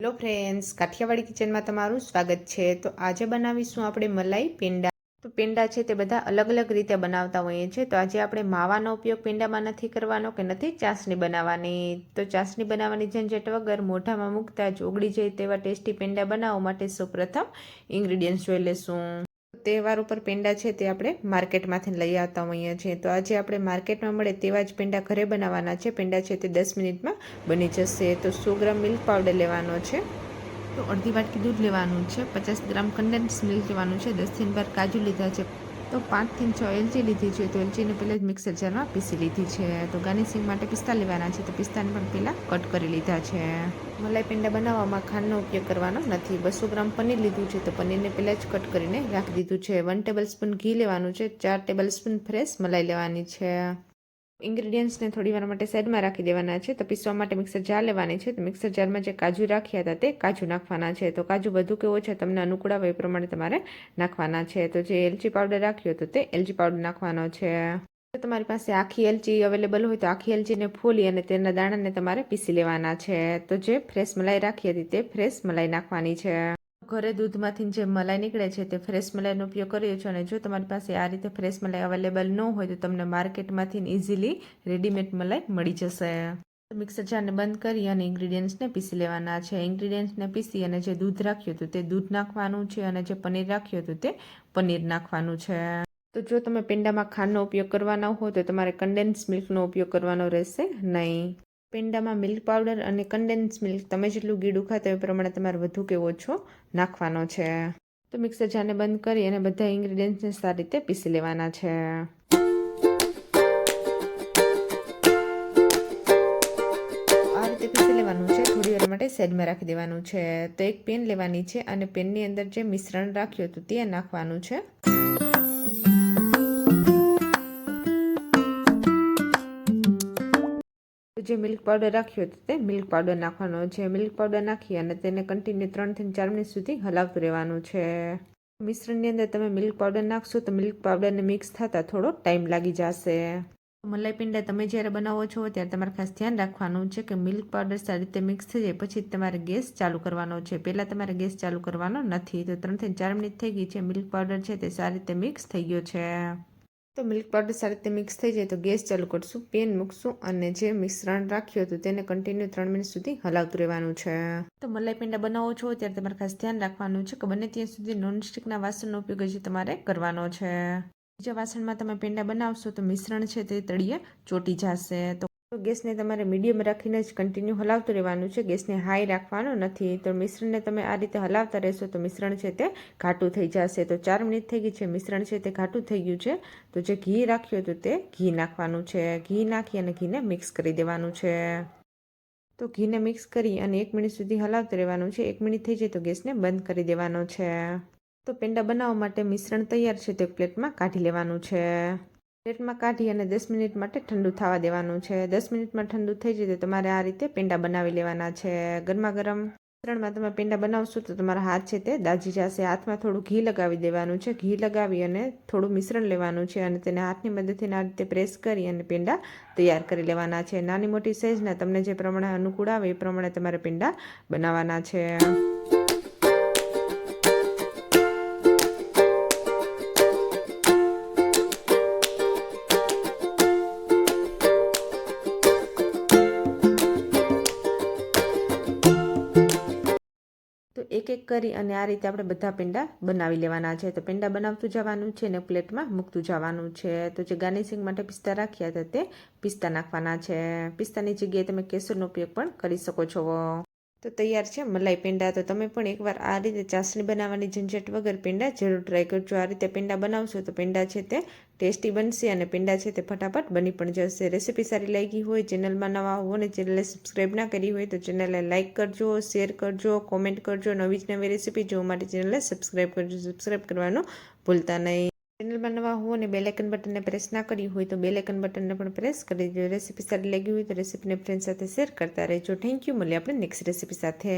Hello friends, Kathiawadi કિચનમાં તમારું સ્વાગત છે. તો આજે બનાવીશું આપણે મલાઈ પેંડા. તો પેંડા છે તે બધા અલગ અલગ રીતે બનાવતા હોઈએ છીએ. તો આજે આપણે માવાનો ઉપયોગ પેંડામાં નથી કરવાનો કે નથી ચાસણી બનાવવાની. તો ચાસણી બનાવવાની ઝંઝટ વગર મોઢામાં મૂકતા જ ઓગળી જાય તેવા ટેસ્ટી પેંડા બનાવવા માટે સૌપ્રથમ ઇન્ગ્રીડિયન્ટ્સ જોઈ લેશું. તહેવાર ઉપર પેંડા છે તે આપણે માર્કેટમાંથી લઈ આવતા હોઈએ છીએ. તો આજે આપણે માર્કેટમાં મળે તેવા જ પેંડા ઘરે બનાવવાના છે. પેંડા છે તે દસ મિનિટમાં બની જશે. તો સો ગ્રામ મિલ્ક પાવડર લેવાનો છે. તો અડધી વાટકી દૂધ લેવાનું છે. પચાસ ગ્રામ કન્ડેન્સ મિલ્ક લેવાનું છે. દસથી બાર કાજુ લીધા છે. તો પાંચથી છ એલચી લીધી છે. તો એલચીને પહેલાં જ મિક્સર જારમાં પીસી લીધી છે. તો ગાર્નિશિંગ માટે પિસ્તા લેવાના છે. તો પિસ્તાને પણ પહેલાં કટ કરી લીધા છે. મલાઈ પેંડા બનાવવામાં ખાંડનો ઉપયોગ કરવાનો નથી. બસો ગ્રામ પનીર લીધું છે. તો પનીરને પહેલાં જ કટ કરીને રાખી દીધું છે. વન ટેબલ સ્પૂન ઘી લેવાનું છે. ચાર ટેબલ સ્પૂન ફ્રેશ મલાઈ લેવાની છે. ઇન્ગ્રીડિયન્ટ્સને થોડી વાર માટે સાઈડમાં રાખી દેવાના છે તો પીસવા માટે મિક્સર જાર લેવાની છે. તો મિક્સર જારમાં જે કાજુ રાખ્યા હતા તે કાજુ નાખવાના છે. તો કાજુ વધુ કે ઓછા તમને અનુકૂળ આવે એ પ્રમાણે તમારે નાખવાના છે. તો જે એલચી પાવડર રાખ્યો હતો તે એલચી પાવડર નાખવાનો છે. તો તમારી પાસે આખી એલચી અવેલેબલ હોય તો આખી એલચીને ફોલી અને તેના દાણાને તમારે પીસી લેવાના છે. તો જે ફ્રેશ મલાઈ રાખી હતી તે ફ્રેશ મલાઈ નાખવાની છે. ઘરે દૂધમાંથી જે મલાઈ નીકળે છે તે ફ્રેશ મલાઈનો ઉપયોગ કર્યો છે અને જો તમારી પાસે આ રીતે ફ્રેશ મલાઈ અવેલેબલ ન હોય તો તમને માર્કેટમાંથી ઇઝીલી રેડીમેડ મલાઈ મળી જશે. મિક્સર જારને બંધ કરી અને ઇન્ગ્રીડિયન્ટ્સને પીસી લેવાના છે. ઇન્ગ્રીડિયન્ટ્સને પીસી અને જે દૂધ રાખ્યું હતું તે દૂધ નાખવાનું છે અને જે પનીર રાખ્યું હતું તે પનીર નાખવાનું છે. તો જો તમે પેંડામાં ખાંડનો ઉપયોગ કરવાના હો તો તમારે કન્ડેન્સ મિલ્કનો ઉપયોગ કરવાનો રહેશે નહીં. પેંડામાં મિલ્ક પાવડર અને કન્ડેન્સ મિલ્ક તમે જેટલું ગીડું ખાતા એ પ્રમાણે તમારે વધુ કે ઓછો નાખવાનો છે. તો મિક્સર જારને બંધ કરી અને બધા ઇન્ગ્રીડિયન્ટ્સને સારી રીતે પીસી લેવાના છે. આ રીતે પીસી લેવાનું છે. થોડી માટે સાઈડમાં રાખી દેવાનું છે. તો એક પેન લેવાની છે અને પેનની અંદર જે મિશ્રણ રાખ્યું હતું તે નાખવાનું છે. જે મિલ્ક પાવડર રાખ્યો હતો તે મિલ્ક પાવડર નાખવાનો છે મિલ્ક પાવડર નાખી અને તેને કન્ટિન્યુ ત્રણથી ચાર મિનિટ સુધી હલાવતું રહેવાનું છે. મિશ્રણની અંદર તમે મિલ્ક પાવડર નાખશો તો મિલ્ક પાવડરને મિક્સ થતાં થોડો ટાઈમ લાગી જશે. મલાઈ પિંડા તમે જ્યારે બનાવો છો ત્યારે તમારે ખાસ ધ્યાન રાખવાનું છે કે મિલ્ક પાવડર સારી રીતે મિક્સ થઈ જાય પછી તમારે ગેસ ચાલુ કરવાનો છે. પહેલાં તમારે ગેસ ચાલુ કરવાનો નથી. તો ત્રણથી ચાર મિનિટ થઈ ગઈ છે મિલ્ક પાવડર છે તે સારી રીતે મિક્સ થઈ ગયો છે. તો મિલ્ક પાવડર સારી રીતે મિક્સ થઈ જાય તો ગેસ ચાલુ કરશું, પેન મૂકશું અને જે મિશ્રણ રાખ્યું હતું તેને કન્ટિન્યુ ત્રણ મિનિટ સુધી હલાવતું રહેવાનું છે. તો મલાઈ પેંડા બનાવો છો ત્યારે તમારે ખાસ ધ્યાન રાખવાનું છે કે બને ત્યાં સુધી નોનસ્ટિકના વાસણનો ઉપયોગ હજી તમારે કરવાનો છે. બીજા વાસણમાં તમે પેંડા બનાવશો તો મિશ્રણ છે તે તળિયે ચોટી જશે. તો ગેસને તમારે મીડિયમ રાખીને જ કન્ટિન્યુ હલાવતું રહેવાનું છે. ગેસને હાઈ રાખવાનો નથી. તો મિશ્રણને તમે આ રીતે હલાવતા રહેશો તો મિશ્રણ છે તે ઘાટું થઈ જશે. તો ચાર મિનિટ થઈ ગઈ છે. મિશ્રણ છે તે ઘાટું થઈ ગયું છે. તો જે ઘી રાખ્યું હતું તે ઘી નાખવાનું છે. ઘી નાખી અને ઘીને મિક્સ કરી દેવાનું છે. તો ઘીને મિક્સ કરી અને એક મિનિટ સુધી હલાવતું રહેવાનું છે. એક મિનિટ થઈ જાય તો ગેસને બંધ કરી દેવાનો છે. તો પેંડા બનાવવા માટે મિશ્રણ તૈયાર છે તે પ્લેટમાં કાઢી લેવાનું છે. પ્લેટમાં કાઢી અને દસ મિનિટ માટે ઠંડુ થવા દેવાનું છે. દસ મિનિટમાં ઠંડુ થઈ જાય તો તમારે આ રીતે પેંડા બનાવી લેવાના છે. ગરમા ગરમ મિશ્રણમાં તમે પેંડા બનાવશો તો તમારા હાથ છે તે દાજી જશે. હાથમાં થોડું ઘી લગાવી દેવાનું છે. ઘી લગાવી અને થોડું મિશ્રણ લેવાનું છે અને તેને હાથની મદદથી આ રીતે પ્રેસ કરી અને પેંડા તૈયાર કરી લેવાના છે. નાની મોટી સાઇઝના તમને જે પ્રમાણે અનુકૂળ આવે એ પ્રમાણે તમારે પેંડા બનાવવાના છે. એક એક કરી અને આ રીતે આપણે બધા પેંડા બનાવી લેવાના છે. તો પેંડા બનાવતું જવાનું છે ને પ્લેટમાં મૂકતું જવાનું છે. તો જે ગાર્નિશિંગ માટે પિસ્તા રાખ્યા હતા તે પિસ્તા નાખવાના છે. પિસ્તાની જગ્યાએ તમે કેસરનો ઉપયોગ પણ કરી શકો છો. તો તૈયાર છે મલાઈ પેંડા. તો તમે પણ એકવાર આ રીતે ચાસણી બનાવવાની ઝંઝટ વગર પેંડા જરૂર ટ્રાય કરજો. આ રીતે પેંડા બનાવશો તો પેંડા છે તે ટેસ્ટી બનશે અને પેંડા છે તે ફટાફટ બની પણ જશે. રેસીપી સારી લાગી હોય ચેનલમાં નવા હો અને ચેનલને સબસ્ક્રાઈબ ના કરી હોય તો ચેનલને લાઇક કરજો શેર કરજો કોમેન્ટ કરજો નવી જ નવી રેસીપી જોવા માટે ચેનલને સબસ્ક્રાઈબ કરજો. સબસ્ક્રાઈબ કરવાનું ભૂલતા નહીં. ચેનલમાં નવા હો અને બેલેકન બટનને પ્રેસ ના કરી હોય તો બેલેકન બટનને પણ પ્રેસ કરી દેજો. રેસીપી સારી લાગી હોય તો રેસીપીને ફ્રેન્ડ સાથે શેર કરતા રહેજો. થેન્ક યુ મળીએ આપણે નેક્સ્ટ રેસીપી સાથે.